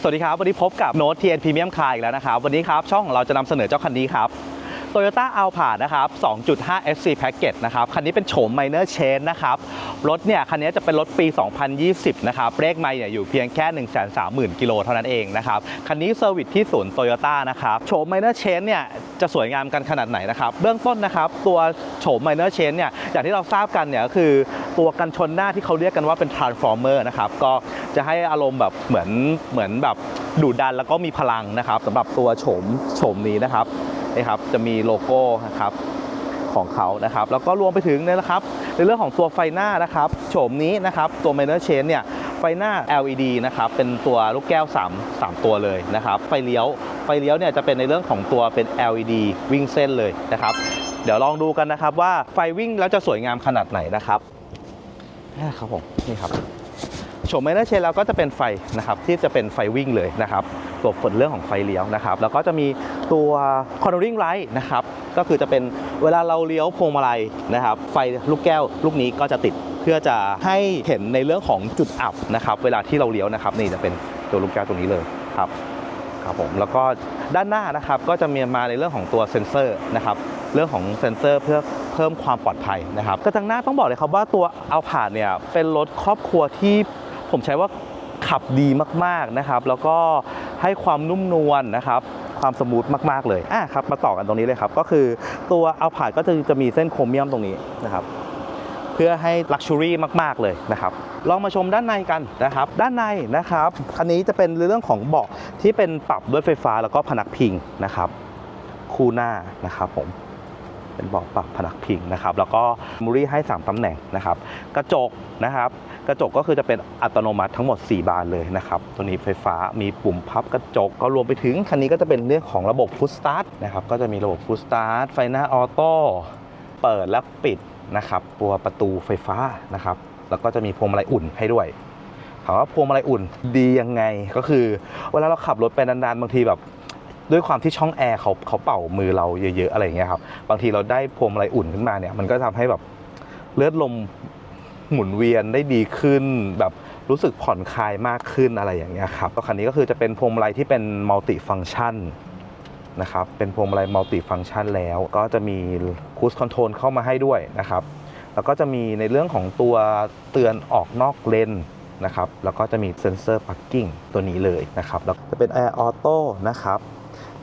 สวัสดีครับ วันนี้พบกับโน้ต TN Premium Car อีกแล้วนะครับ วันนี้ครับ ช่องของเราจะนำเสนอเจ้าคันนี้ครับ Toyota Alphard นะครับ 2.5 SC Package นะครับ คันนี้เป็นโฉม Minor Change นะครับ รถเนี่ย คันนี้จะเป็นรถปี 2020 นะครับ เลขไม่เนี่ยอยู่เพียงแค่ 130,000 กิโลเท่านั้นเองนะครับ คันนี้เซอร์วิสที่ศูนย์ Toyota นะครับ โฉม Minor Change เนี่ย จะสวยงามกันขนาดไหนนะครับ เบื้องต้นนะครับ ตัวโฉม Minor Change เนี่ย อย่างที่เราทราบกันเนี่ยก็คือ ตัวกันชนหน้าที่เขาเรียกกันว่าเป็น Transformer นะครับก็จะให้อารมณ์แบบเหมือนเหมือนแบบดุดันแล้วก็มีพลังนะครับสำหรับตัวโฉมโฉมนี้นะครับนี่ครับจะมีโลโก้นะครับของเขานะครับแล้วก็รวมไปถึงนี่ยนะครับ ในเรื่องของตัวไฟหน้านะครับโฉมนี้นะครับตัว Minor Change เนี่ยไฟหน้า LED นะครับเป็นตัวลูกแก้ว 3 3 ตัวเลยนะครับไฟเลี้ยวไฟเลี้ยวเนี่ยจะเป็นในเรื่องของตัวเป็น LED วิ่งเส้นเลยนะครับ เดี๋ยวลองดูกันนะครับว่าไฟวิ่งแล้วจะสวยงามขนาดไหนนะครับ ครับผมนี่ครับโฉมไมเนอร์เชนเราก็จะเป็นไฟนะครับที่จะเป็นไฟวิ่งเลยนะครับตัวฝนเรื่องของไฟเลี้ยวนะครับแล้วก็จะมีตัวคอน n ริงไลท์นะครับก็คือจะเป็นเวลาเราเลี้ยวพวงมาลัยนะครับไฟลูกแก้วลูกนี้ก็จะติดเพื่อจะให้เห็นในเรื่องของจุดอับนะครับเวลาที่เราเลี้ยวนะครับนี่จะเป็นตัวลูกแก้วตรงนี้เลยครับครับผมแล้วก็ด้านหน้านะครับก็จะมีมาในเรื่องของตัวเซ็นเซอร์นะครับเรื่องของเซ็นเซอร์เพื่อ พิ่มความปลอดภัยนะครับก็ทางหน้าต้องบอกเลยครับว่าตัวเอาผาดเนี่ยเป็นรถครอบครัวที่ผมใช้ว่าขับดีมากๆนะครับ แล้วก็ให้ความนุ่มนวลนะครับ ความสมูทมาก ๆ เลยอะครับมาต่อกันตรงนี้เลยครับ ก็คือตัวเอาผาดก็จะจะมีเส้นโครเมียมตรงนี้นะครับ เพื่อให้ลักชัวรี่มาก ๆ เลยนะครับลองมาชมด้านในกันนะครับ ด้านในนะครับอันนี้จะเป็นเรื่องของเบาะที่เป็นปรับด้วยไฟฟ้าแล้วก็พนักพิงนะครับ คู่หน้านะครับผม เป็นเบาะปรับพนักพิงนะครับแล้วก็มูรี่ให้3ตำแหน่งนะครับกระจกนะครับกระจกก็คือจะเป็นอัตโนมัติทั้งหมด 4 บานเลยนะครับตัวนี้ไฟฟ้ามีปุ่มพับกระจก ก็รวมไปถึงคันนี้ก็จะเป็นเรื่องของระบบฟุตสตาร์ทนะครับก็จะมีระบบฟุตสตาร์ทไฟหน้าออโต้เปิดและปิดนะครับตัวประตูไฟฟ้านะครับแล้วก็จะมีพวงมาลัยอุ่นให้ด้วยถามว่าพวงมาลัยอุ่นดียังไงก็คือ เวลาเราขับรถไปนานๆบางทีแบบ ด้วยความที่ช่องแอร์เขาเขาเป่ามือเราเยอะๆอะไรอย่างเงี้ยครับบางทีเราได้พวงมาลัยอุ่นขึ้นมาเนี่ยมันก็ทำให้แบบเลือดลมหมุนเวียนได้ดีขึ้น แบบรู้สึกผ่อนคลายมากขึ้นอะไรอย่างเงี้ยครับคันนี้ก็คือจะเป็นพวงมาลัยที่เป็นมัลติฟัง c t ชันนะครับเป็นพวงมาลัยมัลติฟัง c t ชันแล้ว ก็จะมีคูสคอนโทรลเข้ามาให้ด้วยนะครับแล้วก็จะมีในเรื่องของตัวเตือนออกนอกเลนนะครับแล้วก็จะมีเซ็นเซอร์พ a ร์กิ้งตัวนี้เลยนะครับแล้วจะเป็น Air Auto นะครับ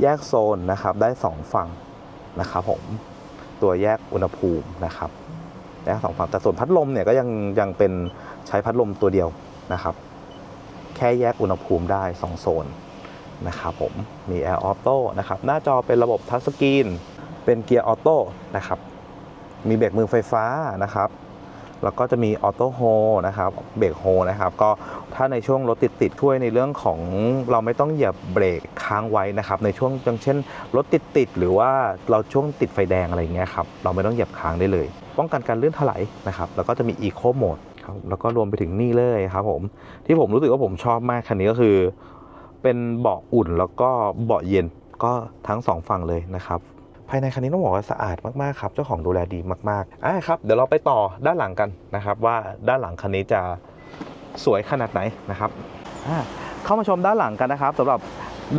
แยกโซนนะครับได้ 2 ฝั่งนะครับผมตัวแยกอุณหภูมินะครับแยกสองฝั่งแต่ส่วนพัดลมเนี่ยก็ยังยังเป็นใช้พัดลมตัวเดียวนะครับ แค่แยกอุณหภูมิได้ 2 โซนนะครับผมมี Air Auto นะครับหน้าจอเป็นระบบทัชสกรีนเป็นเกียร์ออโต้นะครับมีเบรกมือไฟฟ้านะครับ แล้วก็จะมีออโต้โฮนะครับเบรกโฮนะครับก็ถ้าในช่วงรถติดติดช่วยในเรื่องของเราไม่ต้องเหยียบเบรกค้างไว้นะครับในช่วงอย่างเช่นรถติดติดหรือว่าเราช่วงติดไฟแดงอะไรอย่างเงี้ยครับเราไม่ต้องเหยียบค้างได้เลย ป้องกันการเลื่อนถลายนะครับแล้วก็จะมี Eco Mode ครับแล้วก็รวมไปถึงนี่เลยครับผมที่ผมรู้สึกว่าผมชอบมากคันนี้ก็คือ เป็นเบาะอุ่นแล้วก็เบาะเย็นก็ทั้งสองฝั่งเลยนะครับ ภายในคันนี้ต้องบอกว่าสะอาดมากๆครับ เจ้าของดูแลดีมากๆอะครับ เดี๋ยวเราไปต่อด้านหลังกันนะครับ ว่าด้านหลังคันนี้จะสวยขนาดไหนนะครับอะเข้ามาชมด้านหลังกันนะครับสำหรับ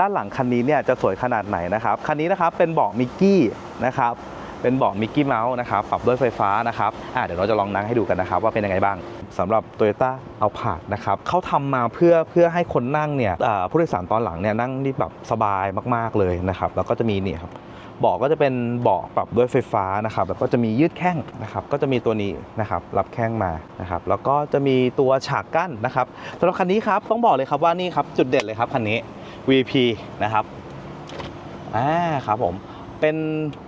ด้านหลังคันนี้เนี่ยจะสวยขนาดไหนนะครับคันนี้นะครับเป็นเบาะมิกกี้นะครับเป็นเบาะมิกกี้เมาส์นะครับปรับด้วยไฟฟ้านะครับอะเดี๋ยวเราจะลองนั่งให้ดูกันนะครับ ว่าเป็นยังไงบ้างสำหรับ Toyota a l p a r d นะครับเขาทำมาเพื่อเพื่อให้คนนั่งเนี่ยผู้โดยสารตอนหลังเนี่ยนั่งที่แบบสบายมากๆเลยนะครับแล้วก็จะมีนี่ครับ เบาะก็จะเป็นเบาะปรับด้วยไฟฟ้านะครับแล้วก็จะมียืดแข้งนะครับก็จะมีตัวนี้นะครับรับแข้งมานะครับแล้วก็จะมีตัวฉากกั้นนะครับสำหรับคันนี้ครับต้องบอกเลยครับว่านี่ครับจุดเด่นเลยครับคันนี้ VP นะครับอ่าครับผม เป็น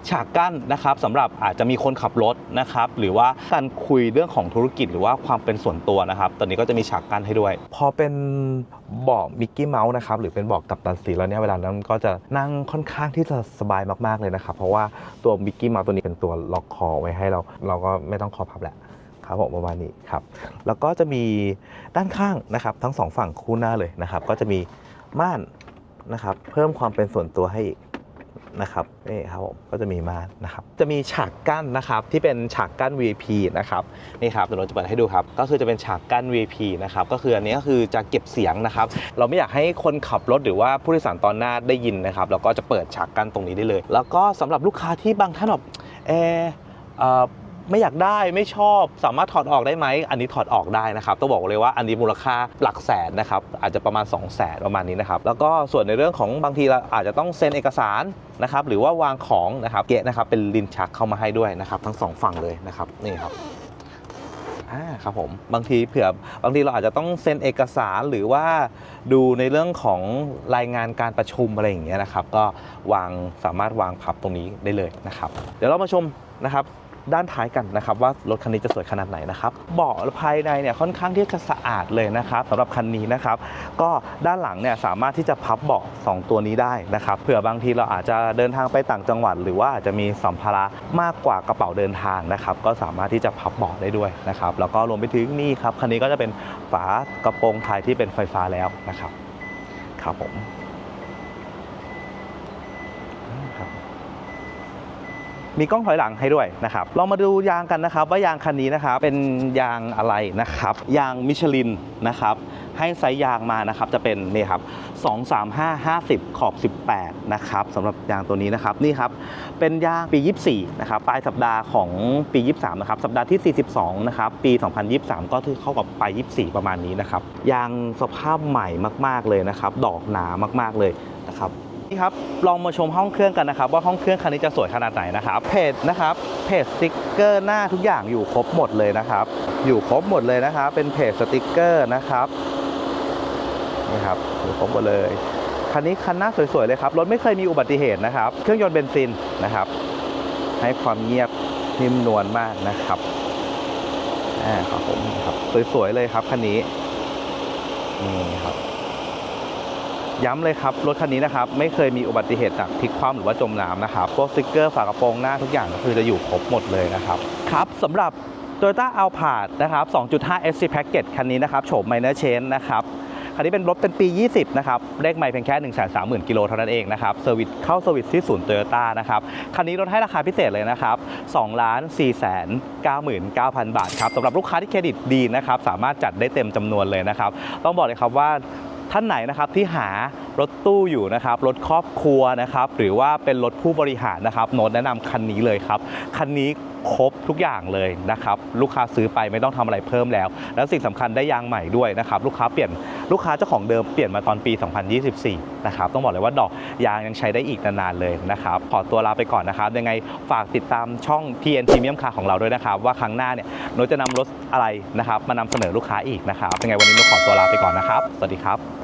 ฉากกั้นนะครับสำหรับอาจจะมีคนขับรถนะครับหรือว่าการคุยเรื่องของธุรกิจหรือว่าความเป็นส่วนตัวนะครับตอนนี้ก็จะมีฉากกั้นให้ด้วย พอเป็นเบาะมิกกี้เมาส์นะครับหรือเป็นเบาะกับตันสีแล้วเนี่ยเวลานั้นก็จะนั่งค่อนข้างที่จะสบายมากๆเลยนะครับเพราะว่าตัวมิกกี้เมาส์ตัวนี้เป็นตัวล็อกคอไว้ให้เรา เราก็ไม่ต้องคอพับแหละครับผมประมาณนี้ครับแล้วก็จะมีด้านข้างนะครับทั้งสองฝั่งคู่หน้าเลยนะครับก็จะมีม่านนะครับเพิ่มความเป็นส่วนตัวให้อีก นะครับนี่ครับผมก็จะมีม่านนะครับจะมีฉากกั้นนะครับที่เป็นฉากกั้น VIP นะครับนี่ครับเดี๋ยวเราจะเปิดให้ดูครับ ก็คือจะเป็นฉากกั้น VIP นะครับก็คืออันนี้ก็คือจะเก็บเสียงนะครับ เราไม่อยากให้คนขับรถหรือว่าผู้โดยสารตอนหน้าได้ยินนะครับเราก็จะเปิดฉากกั้นตรงนี้ได้เลย แล้วก็สำหรับลูกค้าที่บางท่านแบบเออเอ่อ ไม่อยากได้ไม่ชอบ สามารถถอดออกได้ไหมอันนี้ถอดออกได้นะครับต้องบอกเลยว่าอันนี้มูลค่าหลักแสนนะครับอาจจะประมาณ 2 0 0แสนประมาณนี้นะครับแล้วก็ส่วนในเรื่องของบางทีเราอาจจะต้องเซ็นเอกสารนะครับหรือว่าวางของนะครับเกะนะครับเป็นลินชักเข้ามาให้ด้วยนะครับทั้งสองฝั่งเลยนะครับนี่ครับอ่าครับผมบางทีเผื่อบางทีเราอาจจะต้องเซ็นเอกสารหรือว่าดูในเรื่องของรายงานการประชุมอะไรอย่างเงี้ยนะครับ ก็วางสามารถวางพับตรงนี้ได้เลยนะครับ เดี๋ยวเรามาชมนะครับ ด้านท้ายกันนะครับว่ารถคันนี้จะสวยขนาดไหนนะครับเบาะภายในเนี่ยค่อนข้างที่จะสะอาดเลยนะครับสำหรับคันนี้นะครับก็ด้านหลังเนี่ยสามารถที่จะพับเบาะ2ตัวนี้ได้นะครับเผื่อบางทีเราอาจจะเดินทางไปต่างจังหวัด หรือว่าอาจจะมีสัมภาระมากกว่ากระเป๋าเดินทางนะครับก็สามารถที่จะพับเบาะได้ด้วยนะครับแล้วก็รวมไปถึงนี่ครับคันนี้ก็จะเป็นฝากระโปรงท้ายที่เป็นไฟฟ้าแล้วนะครับครับผมครับ มีกล้องถอยหลังให้ด้วยนะครับเรามาดูยางกันนะครับ ว่ายางคันนี้นะครับเป็นยางอะไรนะครับ ยางมิชลินนะครับให้ไซส์ยางมานะครับจะเป็นนี่ครับ 235 50 ขอบ 18 นะครับสำหรับยางตัวนี้นะครับนี่ครับเป็นยางปี 24 นะครับปลายสัปดาห์ของปี 23 นะครับสัปดาห์ที่ 42 นะครับปี 2023 ก็คือเข้ากับปลาย 24 ประมาณนี้นะครับยางสภาพใหม่มาก ๆ เลยนะครับ ดอกหนามาก ๆ เลยนะครับ นี่ครับลองมาชมห้องเครื่องกันนะครับ ว่าห้องเครื่องคันนี้จะสวยขนาดไหนนะครับเพจนะครับเพจสติ๊กเกอร์หน้าทุกอย่างอยู่ครบหมดเลยนะครับ อยู่ครบหมดเลยนะครับเป็นเพจสติ๊กเกอร์นะครับนี่ครับอยู่ครบหมดเลยคันนี้คันหน้าสวยๆเลยครับรถไม่เคยมีอุบัติเหตุนะครับ เครื่องยนต์เบนซินนะครับ ให้ความเงียบนิ่มนวลมากนะครับอ่าครับผมครับสวยๆเลยครับคันนี้นี่ครับ ย้ำเลยครับ รถคันนี้นะครับ ไม่เคยมีอุบัติเหตุจากพลิกคว่ำหรือว่าจมน้ำนะครับพวกสติกเกอร์ฝากระโปรงหน้าทุกอย่างก็คือจะอยู่ครบหมดเลยนะครับครับสำหรับ Toyota a l p a r d นะครับ 2.5 SC Package คันนี้นะครับโฉม Minor Change นะครับคันนี้เป็นรถเป็นปี 20 นะครับ เลขใหม่เพียงแค่ 1 3 0 0 0 0 กิโลเท่านั้นเองนะครับ เซอร์วิสเข้าเซอร์วิสที่ศูนย์โตโยต้านะครับ คันนี้ลดให้ราคาพิเศษเลยนะครับ2ล้าน4แสน99,000 บาทครับสำหรับลูกค้าที่เครดิตดีนะครับ สามารถจัดได้เต็มจำนวนเลยนะครับ ต้องบอกเลยครับว่า ท่านไหนนะครับที่หารถตู้อยู่นะครับรถครอบครัวนะครับหรือว่าเป็นรถผู้บริหารนะครับโน้ตแนะนำคันนี้เลยครับคันนี้ครบทุกอย่างเลยนะครับลูกค้าซื้อไปไม่ต้องทำอะไรเพิ่มแล้ว แล้วสิ่งสำคัญได้ยางใหม่ด้วยนะครับลูกค้าเปลี่ยนลูกค้าเจ้าของเดิมเปลี่ยนมาตอนปี 2024 นะครับต้องบอกเลยว่าดอกยางยังใช้ได้อีกนานๆเลยนะครับขอตัวลาไปก่อนนะครับยังไงฝากติดตามช่อง TN Premium Car ของเราด้วยนะครับว่าครั้งหน้าเนี่ยโน้ตจะนำรถอะไรนะครับมานำเสนอลูกค้าอีกนะครับยังไงวันนี้โน้ตขอตัวลาไปก่อนนะครับ สวัสดีครับ